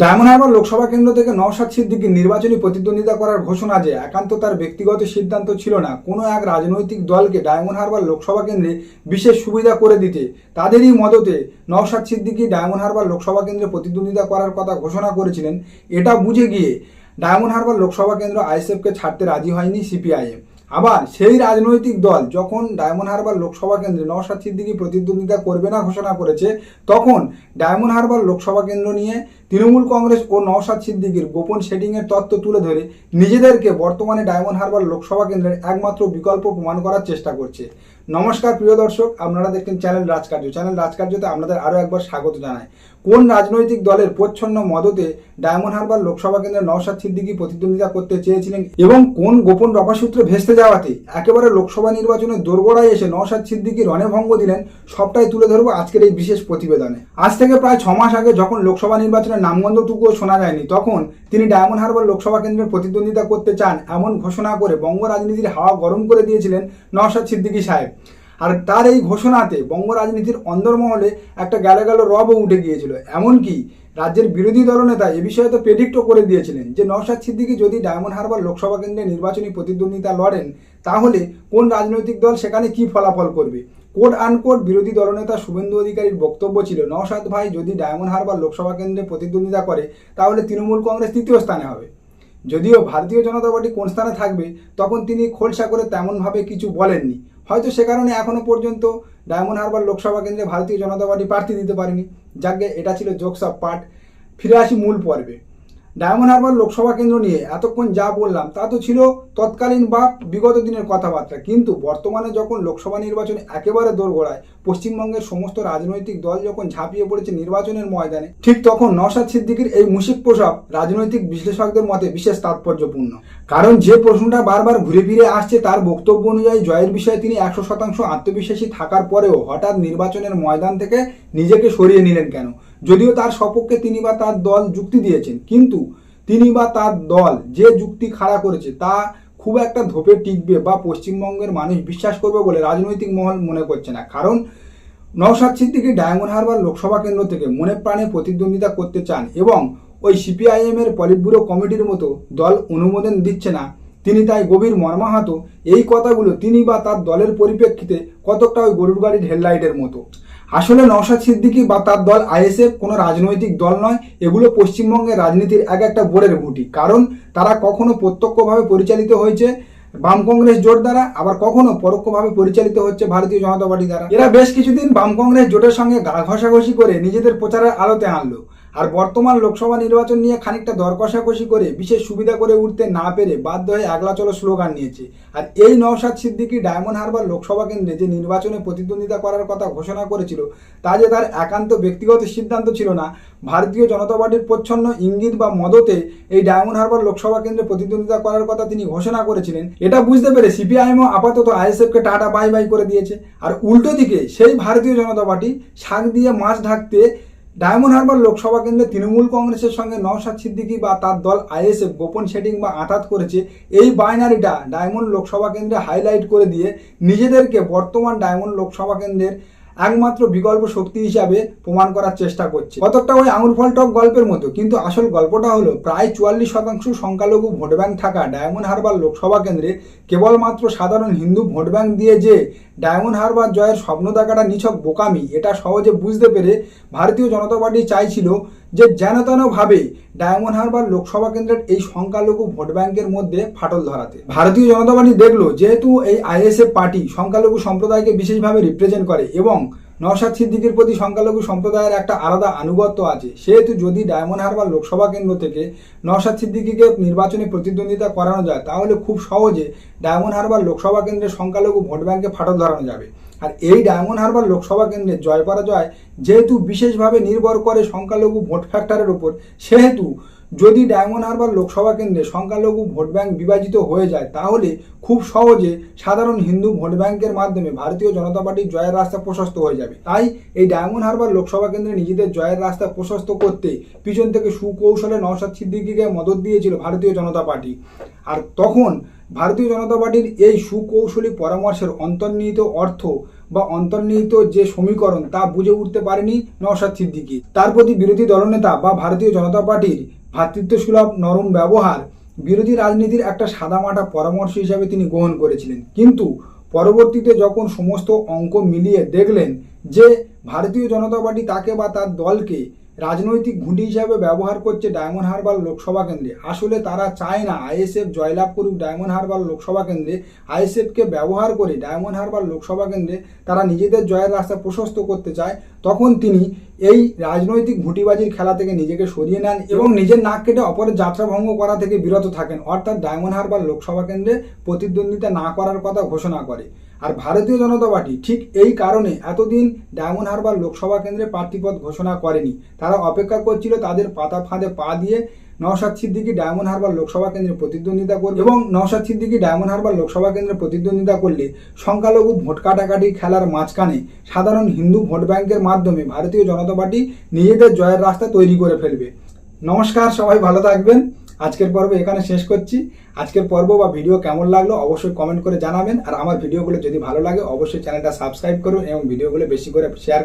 Diamond Harbour Lok Sabha কেন্দ্র থেকে নওশাদ সিদ্দিকী নির্বাচনী প্রতিদ্বন্দ্বিতা করার ঘোষণা যে একান্ত তার ব্যক্তিগত সিদ্ধান্ত ছিল না, কোনো এক রাজনৈতিক দলকে ডায়মন্ড হারবার লোকসভা কেন্দ্রে বিশেষ সুবিধা করে দিতে তাদেরই মদতে নওশাদ সিদ্দিকী ডায়মন্ড হারবার লোকসভা কেন্দ্রে প্রতিদ্বন্দ্বিতা করার কথা ঘোষণা করেছিলেন। এটা বুঝে গিয়ে ডায়মন্ড হারবার লোকসভা কেন্দ্র আইএসএফকে ছাড়তে রাজি হয়নি সিপিআইএম। আবার সেই রাজনৈতিক দল যখন ডায়মন্ড হারবার লোকসভা কেন্দ্রে নওশাদ সিদ্দিকী প্রতিদ্বন্দ্বিতা করবে না ঘোষণা করেছে, তখন ডায়মন্ড হারবার লোকসভা কেন্দ্র নিয়ে তৃণমূল কংগ্রেস ও নওশাদ সিদ্দিকির গোপন সেটিংয়ের তত্ত্ব তুলে ধরে নিজেদেরকে বর্তমানে ডায়মন্ড হারবার লোকসভা কেন্দ্রের একমাত্র বিকল্প প্রমাণ করার চেষ্টা করছে। নমস্কার, প্রিয় দর্শক, আপনারা দেখছেন চ্যানেল রাজকার্য। চ্যানেল রাজকার্যতে আপনাদের আরও একবার স্বাগত জানায় কোন রাজনৈতিক দলের প্রচ্ছন্ন মদতে ডায়মন্ড হারবার লোকসভা কেন্দ্রে নওশাদ সিদ্দিকী প্রতিদ্বন্দ্বিতা করতে চেয়েছিলেন এবং কোন গোপন রপাসূত্রে ভেস্তে যাওয়াতে একেবারে লোকসভা নির্বাচনে দোরগোড়ায় এসে নওশাদ সিদ্দিকী রণভঙ্গ দিলেন, সবটাই তুলে ধরবো আজকের এই বিশেষ প্রতিবেদনে। আজ থেকে প্রায় ছ মাস আগে যখন লোকসভা নির্বাচনের নামগন্ধটুকুও শোনা যায়নি। তখন তিনি ডায়মন্ড হারবার লোকসভা কেন্দ্রের প্রতিদ্বন্দ্বিতা করতে চান এমন ঘোষণা করে বঙ্গ রাজনীতির হাওয়া গরম করে দিয়েছিলেন নওশাদ সিদ্দিকী সাহেব। আর তার এই ঘোষণাতে বঙ্গ রাজনীতির অন্দরমহলে একটা গেল গেল রবও উঠে গিয়েছিল। এমনকি রাজ্যের বিরোধী দলনেতা এ বিষয়ে তো প্রেডিক্টও করে দিয়েছিলেন যে নওশাদ সিদ্দিকী যদি ডায়মন্ড হারবার লোকসভা কেন্দ্রে নির্বাচনী প্রতিদ্বন্দ্বিতা লড়েন তাহলে কোন রাজনৈতিক দল সেখানে কি ফলাফল করবে? কোট আনকোট বিরোধী দলনেতা শুভেন্দু অধিকারীর বক্তব্য ছিল, নওশাদ ভাই যদি ডায়মন্ড হারবার লোকসভা কেন্দ্রে প্রতিদ্বন্দ্বিতা করে, তাহলে তৃণমূল কংগ্রেস তৃতীয় স্থানে হবে। যদিও ভারতীয় জনতা পার্টি কোন স্থানে থাকবে, তখন তিনি খোলসা করে তেমনভাবে কিছু বলেননি। হয়তো সে কারণে এখনও পর্যন্ত ডায়মন্ড হারবার লোকসভা কেন্দ্রে ভারতীয় জনতা পার্টি প্রার্থী দিতে পারেনি। যাকে এটা ছিল জোকস অফ পার্ট। ফিরে আসি মূল পর্বে। ডায়মন্ড হারবার লোকসভা কেন্দ্র নিয়ে এতক্ষণ যা বললাম তা তো ছিল তৎকালীন বা বিগত দিনের কথাবার্তা। কিন্তু বর্তমানে যখন লোকসভা নির্বাচন একেবারে দোরগোড়ায়, পশ্চিমবঙ্গের সমস্ত রাজনৈতিক দল যখন ঝাঁপিয়ে পড়েছে নির্বাচনের ময়দানে, ঠিক তখন নওশাদ সিদ্দিকির এই মুশিক প্রসব রাজনৈতিক বিশ্লেষকদের মতে বিশেষ তাৎপর্যপূর্ণ। কারণ যে প্রশ্নটা বারবার ঘুরে ফিরে আসছে তার বক্তব্য অনুযায়ী জয়ের বিষয়ে তিনি একশো শতাংশ আত্মবিশ্বাসী থাকার পরেও হঠাৎ নির্বাচনের ময়দান থেকে নিজেকে সরিয়ে নিলেন কেন? যদিও তার সপক্ষে তিনি বা তার দল যুক্তি দিয়েছেন, কিন্তু তিনি বা তার দল যে যুক্তি খাড়া করেছে তা খুব একটা ধোপে টিকবে বা পশ্চিমবঙ্গের মানুষ বিশ্বাস করবে বলে রাজনৈতিক মহল মনে করছে না। কারণ নওশাদ সিদ্দিকী ডায়মন্ড হারবার লোকসভা কেন্দ্র থেকে মনে প্রাণে প্রতিদ্বন্দ্বিতা করতে চান এবং ওই সিপিআইএম এর পলিটব্যুরো কমিটির মতো দল অনুমোদন দিচ্ছে না। তিনি তাই গভীর মর্মাহত। এই কথাগুলো তিনি বা তার দলের পরিপ্রেক্ষিতে কতকটা ওই গরুর গাড়ির হেডলাইটের মতো। আসলে নওশাদ সিদ্দিকি বা তার দল আইএসএফ কোনো রাজনৈতিক দল নয়, এগুলো পশ্চিমবঙ্গের রাজনীতির এক একটা বোর্ডের গুটি। কারণ তারা কখনো প্রত্যক্ষভাবে পরিচালিত হয়েছে বাম কংগ্রেস জোট দ্বারা, আবার কখনো পরোক্ষভাবে পরিচালিত হচ্ছে ভারতীয় জনতা পার্টি দ্বারা। এরা বেশ কিছুদিন বাম কংগ্রেস জোটের সঙ্গে গা ঘষাঘষি করে নিজেদের প্রচারের আলোতে আনলো। আর বর্তমান লোকসভা নির্বাচন নিয়ে খানিকটা দর কষাকষি করে, বিশেষ সুবিধা করে উঠতে না পেরে বাধ্য হয়ে একলা চলো স্লোগান নিয়েছে। আর এই নওশাদ সিদ্দিকি ডায়মন্ড হারবার লোকসভা কেন্দ্রে যে নির্বাচনে প্রতিদ্বন্দ্বিতা করার কথা ঘোষণা করেছিল, তা যে তার একান্ত ব্যক্তিগত সিদ্ধান্ত ছিল না, ভারতীয় জনতা পার্টির প্রচ্ছন্ন ইঙ্গিত বা মদতে এই ডায়মন্ড হারবার লোকসভা কেন্দ্রে প্রতিদ্বন্দ্বিতা করার কথা তিনি ঘোষণা করেছিলেন, এটা বুঝতে পেরে সিপিআইএমও আপাতত আইএসএফকে টাটা বাই বাই করে দিয়েছে। আর উল্টো দিকে সেই ভারতীয় জনতা পার্টি শাক দিয়ে মাছ ঢাকতে ডায়মন্ড হারবার লোকসভা কেন্দ্রে তৃণমূল কংগ্রেসের সঙ্গে নওশাদ সিদ্দিকী বা তার দল আইএসএফ গোপন সেটিং বা আঘাত করেছে, এই বাইনারিটা ডায়মন্ড লোকসভা কেন্দ্রে হাইলাইট করে দিয়ে নিজেদেরকে বর্তমান ডায়মন্ড লোকসভা কেন্দ্রের একমাত্র বিকল্প শক্তি হিসাবে প্রমাণ করার চেষ্টা করছে। কতকটা ওই আঙুল ফল টক গল্পের মতো, কিন্তু আসল গল্পটা হলো প্রায় চুয়াল্লিশ শতাংশ সংখ্যালঘু ভোট ব্যাংক থাকা ডায়মন্ড হারবার লোকসভা কেন্দ্রে কেবলমাত্র সাধারণ হিন্দু ভোট ব্যাংক দিয়ে যে ডায়মন্ড হারবার জয়ের স্বপ্ন দেখাটা নিছক বোকামি, এটা সহজে বুঝতে পেরে ভারতীয় জনতা পার্টি চাইছিল যে যেন তেনভাবে ডায়মন্ড হারবার লোকসভা কেন্দ্রের এই সংখ্যালঘু ভোট ব্যাংকের মধ্যে ফাটল ধরাতে। ভারতীয় জনতা পার্টি দেখল যেহেতু এই আইএসএফ পার্টি সংখ্যালঘু সম্প্রদায়কে বিশেষভাবে রিপ্রেজেন্ট করে এবং নওশাদ সিদ্দিকির প্রতি সংখ্যালঘু সম্প্রদায়ের একটা আলাদা আনুগত্য আছে, সেহেতু যদি ডায়মন্ড হারবার লোকসভা কেন্দ্র থেকে নওশাদ সিদ্দিকিকে নির্বাচনে প্রতিদ্বন্দ্বিতা করানো যায়, তাহলে খুব সহজে ডায়মন্ড হারবার লোকসভা কেন্দ্রের সংখ্যালঘু ভোট ব্যাংকে ফাটল ধরানো যাবে। আর এই ডায়মন্ড হারবার লোকসভা কেন্দ্রে জয় পরাজয় যেহেতু বিশেষভাবে নির্ভর করে সংখ্যালঘু ভোট ফ্যাক্টরের উপর, সেহেতু যদি ডায়মন্ড হারবার লোকসভা কেন্দ্রে সংখ্যালঘু ভোট ব্যাংক বিভাজিত হয়ে যায়, তাহলে খুব সহজে সাধারণ হিন্দু ভোট ব্যাংকের মাধ্যমে ভারতীয় জনতা পার্টির জয়ের রাস্তা প্রশস্ত হয়ে যাবে। তাই এই ডায়মন্ড হারবার লোকসভা কেন্দ্রে নিজেদের জয়ের রাস্তা প্রশস্ত করতে পিছন থেকে সুকৌশলে নওশাদ সিদ্দিকিকে মদত দিয়েছিল ভারতীয় জনতা পার্টি। আর তখন ভারতীয় জনতা পার্টির এই সুকৌশলী পরামর্শের অন্তর্নিহিত অর্থ বা অন্তর্নিহিত যে সমীকরণ তা বুঝে উঠতে পারেনি নওশাদ সিদ্দিকী। তার প্রতি বিরোধী দলনেতা বা ভারতীয় জনতা পার্টির ভ্রাতৃত্বসুলভ নরম ব্যবহার বিরোধী রাজনীতির একটা সাদামাটা পরামর্শ হিসাবে তিনি গ্রহণ করেছিলেন। কিন্তু পরবর্তীতে যখন সমস্ত অঙ্ক মিলিয়ে দেখলেন যে ভারতীয় জনতা পার্টি তাকে বা তার দলকে রাজনৈতিক ঘুঁটি হিসাবে ব্যবহার করছে ডায়মন্ড হারবার লোকসভা কেন্দ্রে। আসলে তারা চায় না আইএসএফ জয়লাভ করুক ডায়মন্ড হারবার লোকসভা কেন্দ্রে। আইএসএফকে ব্যবহার করে ডায়মন্ড হারবার লোকসভা কেন্দ্রে তারা নিজেদের জয়ের রাস্তা প্রশস্ত করতে চায়। তখন তিনি এই রাজনৈতিক ঘুঁটিবাজির খেলা থেকে নিজেকে সরিয়ে নেন এবং নিজের নাক কেটে অপরের যাত্রা ভঙ্গ করা থেকে বিরত থাকেন। অর্থাৎ ডায়মন্ড হারবার লোকসভা কেন্দ্রে প্রতিদ্বন্দ্বিতা না করার কথা ঘোষণা করে। আর ভারতীয় জনতা পার্টি ঠিক এই কারণে এতদিন ডায়মন্ড হারবার লোকসভা কেন্দ্রে প্রার্থীপদ ঘোষণা করেনি। তারা অপেক্ষা করছিল তাদের পাতা ফাঁদে পা দিয়ে নওশাদ সিদ্দিকি ডায়মন্ড হারবার লোকসভা কেন্দ্রে প্রতিদ্বন্দ্বিতা করবে। এবং নওশাদ সিদ্দিকি ডায়মন্ড হারবার লোকসভা কেন্দ্রে প্রতিদ্বন্দ্বিতা করলে সংখ্যালঘু ভোট কাটাকাটি খেলার মাঝখানে সাধারণ হিন্দু ভোট ব্যাংকের মাধ্যমে ভারতীয় জনতা পার্টি নিজেদের জয়ের রাস্তা তৈরি করে ফেলবে। নমস্কার, সবাই ভালো থাকবেন। আজকের পর্ব এখানে শেষ করছি। আজকের পর্ব বা ভিডিও কেমন লাগল অবশ্যই কমেন্ট করে জানাবেন। আর আমার ভিডিওগুলো যদি ভালো লাগে, অবশ্যই চ্যানেলটা সাবস্ক্রাইব করুন এবং ভিডিওগুলো বেশি করে শেয়ার